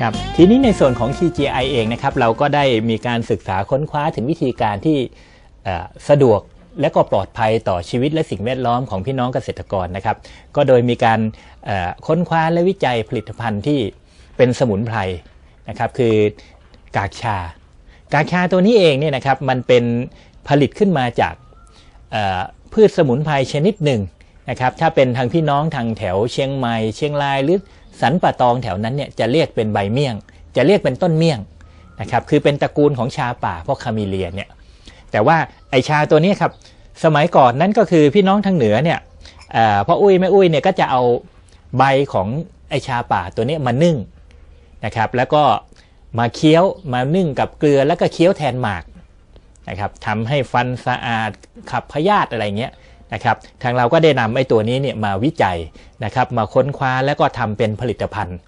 ครับทีนี้ในส่วนของ TGI เองนะครับเราก็ได้มีการศึกษาค้นคว้าถึงวิธีการที่สะดวกและก็ปลอดภัยต่อชีวิตและสิ่งแวดล้อมของพี่น้องเกษตรกรนะครับ ก็โดยมีการค้นคว้าและวิจัยผลิตภัณฑ์ที่เป็นสมุนไพรนะครับคือกากชา กากชาตัวนี้เองเนี่ยนะครับมันเป็นผลิตขึ้นมาจากพืชสมุนไพรชนิดหนึ่งนะครับถ้าเป็นทางพี่น้องทางแถวเชียงใหม่เชียงรายหรือ สันป่าตองแถวนั้นเนี่ยจะเรียกเป็นใบเมี่ยง จะเรียกเป็นต้นเมี่ยงนะครับคือเป็นตระกูลของชาป่าพวกคามิเลียเนี่ยแต่ว่าไอชาตัวนี้ครับสมัยก่อนนั้นก็คือพี่น้องทางเหนือเนี่ยพ่ออุ้ยแม่อุ้ยเนี่ยก็จะเอาใบของไอชาป่าตัวนี้มานึ่งนะครับแล้วก็มาเคี้ยวมานึ่งกับเกลือแล้วก็เคี้ยวแทนหมากนะครับทำให้ฟันสะอาดขับพยาธิอะไรเงี้ย นะครับทางเราก็ได้นำไอ้ตัวนี้เนี่ยมาวิจัยนะครับมาค้นคว้าแล้วก็ทำเป็นผลิตภัณฑ์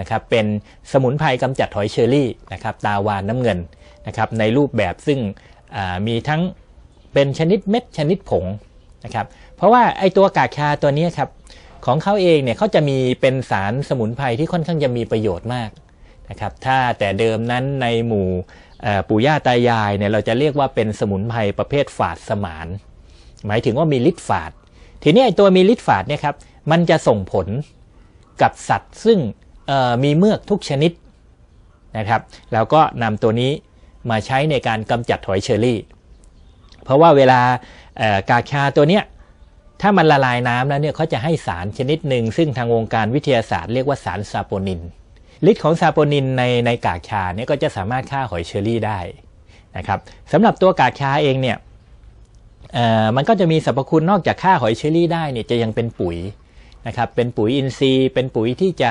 นะครับเป็นสมุนไพรกำจัดหอยเชอรี่นะครับตาวานน้ำเงินนะครับในรูปแบบซึ่งมีทั้งเป็นชนิดเม็ดชนิดผงนะครับเพราะว่าไอ้ตัวกากชาตัวนี้ครับของเขาเองเนี่ยเขาจะมีเป็นสารสมุนไพรที่ค่อนข้างจะมีประโยชน์มากนะครับถ้าแต่เดิมนั้นในหมู่ปู่ย่าตายายเนี่ยเราจะเรียกว่าเป็นสมุนไพรประเภทฝาดสมาน หมายถึงว่ามีฤทธิ์ฝาด ทีนี้ไอตัวมีฤทธิ์ฝาดเนี่ยครับมันจะส่งผลกับสัตว์ซึ่งมีเมือกทุกชนิดนะครับ แล้วก็นำตัวนี้มาใช้ในการกำจัดหอยเชอรี่ เพราะว่าเวลากาชาตัวเนี้ยถ้ามันละลายน้ำแล้วเนี่ยเขาจะให้สารชนิดหนึ่ง ซึ่งทางวงการวิทยาศาสตร์เรียกว่าสารซาโปนินฤทธิ์ของซาโปนินในในกากชาเนี่ยก็จะสามารถฆ่าหอยเชอรี่ได้นะครับสำหรับตัวกากชาเองเนี่ย มันก็จะมีสรรพคุณนอกจากฆ่าหอยเชอรี่ได้เนี่ยจะยังเป็นปุ๋ยนะครับเป็นปุ๋ยอินทรีย์ เป็นปุ๋ยที่จะ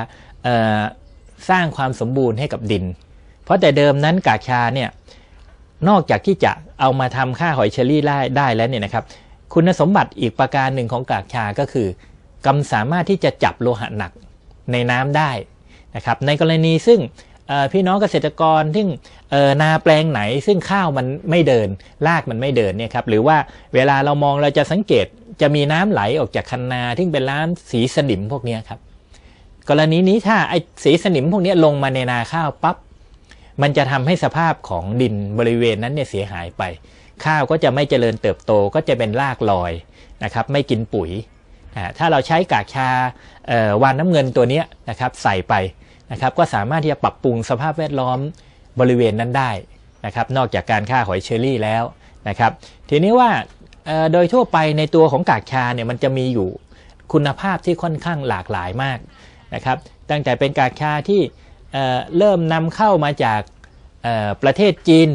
สร้างความสมบูรณ์ให้กับดิน เพราะแต่เดิมนั้นกากชาเนี่ยนอกจากที่จะเอามาทำค่าหอยเชอรี่ได้ได้แล้วเนี่ยนะครับคุณสมบัติอีกประการหนึ่งของกากชาก็คือกำสามารถที่จะจับโลหะหนักในน้ำได้นะครับในกรณีซึ่ง พี่น้องเกษตรกรที่นาแปลงไหน ซึ่งข้าวมันไม่เดินรากมันไม่เดินเนี่ยครับหรือว่าเวลาเรามองเราจะสังเกตจะมีน้ำไหลออกจากคันนาที่เป็นน้ำสีสนิมพวกนี้ครับ กรณีนี้ถ้าไอ้สีสนิมพวกนี้ลงมาในนาข้าวปับ๊บมันจะทำให้สภาพของดินบริเวณนั้นเนี่ยเสียหายไป ข้าวก็จะไม่เจริญเติบโตก็จะเป็นรากลอยนะครับไม่กินปุ๋ยถ้าเราใช้กากชาวานน้ำเงินตัวนี้นะครับใส่ไป นะครับก็สามารถที่จะปรับปรุงสภาพแวดล้อมบริเวณนั้นได้นะครับนอกจากการฆ่าหอยเชอรี่แล้วนะครับทีนี้ว่าโดยทั่วไปในตัวของกากชาเนี่ยมันจะมีอยู่คุณภาพที่ค่อนข้างหลากหลายมากนะครับตั้งแต่เป็นกากชาที่เริ่มนำเข้ามาจากประเทศจีน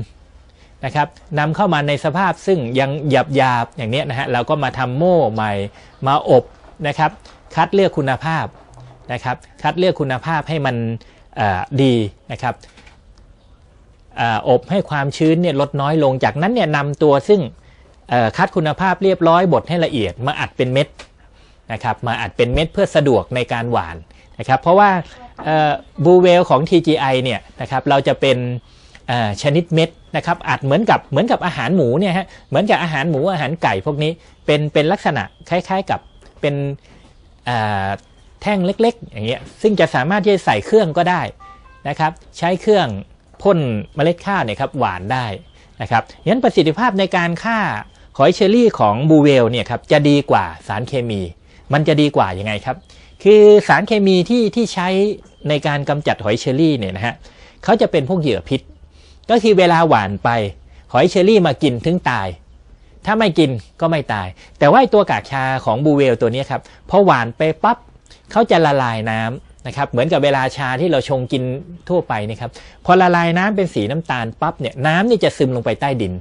นะครับนำเข้ามาในสภาพซึ่งยังหยาบหยาบอย่างนี้นะฮะเราก็มาทำโม่ใหม่มาอบนะครับคัดเลือกคุณภาพ นะครับ คัดเลือกคุณภาพให้มันดีนะครับอบให้ความชื้นเนี่ยลดน้อยลงจากนั้นเนี่ยนำตัวซึ่งคัดคุณภาพเรียบร้อยบดให้ละเอียดมาอัดเป็นเม็ดนะครับมาอัดเป็นเม็ดเพื่อสะดวกในการหวานนะครับเพราะว่าบูเวลของ TGI เนี่ยนะครับเราจะเป็นชนิดเม็ดนะครับอัดเหมือนกับเหมือนกับอาหารหมูเนี่ยฮะเหมือนกับอาหารหมูอาหารไก่พวกนี้เป็นเป็นลักษณะคล้ายๆกับเป็น แท่งเล็กๆ อย่างเงี้ยซึ่งจะสามารถที่จะใส่เครื่องก็ได้นะครับ ใช้เครื่องพ่นเมล็ดข้าวเนี่ยครับหวานได้นะครับยันประสิทธิภาพในการฆ่าหอยเชอรี่ของบูเวลเนี่ยครับจะดีกว่าสารเคมี มันจะดีกว่ายังไงครับ คือสารเคมีที่ที่ใช้ในการกำจัดหอยเชอรี่เนี่ยนะฮะเขาจะเป็นพวกเหยื่อพิษ ก็คือเวลาหวานไปหอยเชอรี่มากินถึงตาย ถ้าไม่กินก็ไม่ตาย แต่ว่าตัวกากชาของบูเวลตัวนี้ครับพอหวานไปปั๊บ เขาจะละลายน้ำนะครับเหมือนกับเวลาชาที่เราชงกินทั่วไปนะครับพอละลายน้ำเป็นสีน้ำตาลปั๊บเนี่ยน้ำนี่จะซึมลงไปใต้ดิน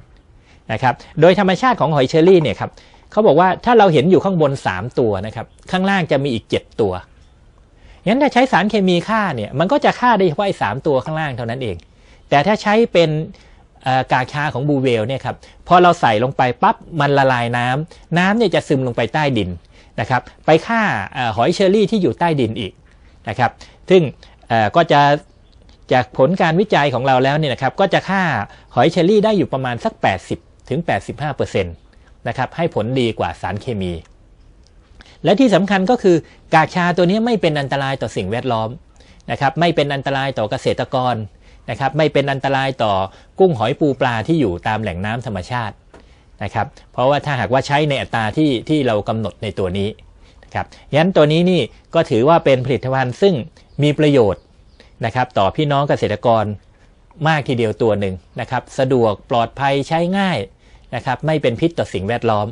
นะครับโดยธรรมชาติของหอยเชอรี่เนี่ยครับเขาบอกว่าถ้าเราเห็นอยู่ข้างบน 3 ตัวนะครับข้างล่างจะมีอีก 7 ตัวงั้นถ้าใช้สารเคมีฆ่าเนี่ยมันก็จะฆ่าได้เฉพาะสามตัวข้างล่างเท่านั้นเอง แต่ถ้าใช้เป็นกาชาของบูเวลเนี่ยครับพอเราใส่ลงไปปั๊บมันละลายน้ำน้ำเนี่ยจะซึมลงไปใต้ดิน นะครับไปฆ่าหอยเชอรี่ที่อยู่ใต้ดินอีกนะครับซึ่งก็จะจากผลการวิจัยของเราแล้วเนี่ยนะครับก็จะฆ่าหอยเชอรี่ได้อยู่ประมาณสัก 80ถึง85%นะครับให้ผลดีกว่าสารเคมี และที่สำคัญก็คือกากชาตัวนี้ไม่เป็นอันตรายต่อสิ่งแวดล้อมนะครับไม่เป็นอันตรายต่อเกษตรกรนะครับไม่เป็นอันตรายต่อกุ้งหอยปูปลาที่อยู่ตามแหล่งน้ำธรรมชาติ นะครับ เพราะว่าถ้าหากว่าใช้ในอัตราที่ที่เรากำหนดในตัวนี้นะครับยันตัวนี้นี่ก็ถือว่าเป็นผลิตภัณฑ์ซึ่งมีประโยชน์นะครับต่อพี่น้องเกษตรกรมากทีเดียวตัวหนึ่งนะครับ สะดวกปลอดภัยใช้ง่ายนะครับ ไม่เป็นพิษต่อสิ่งแวดล้อม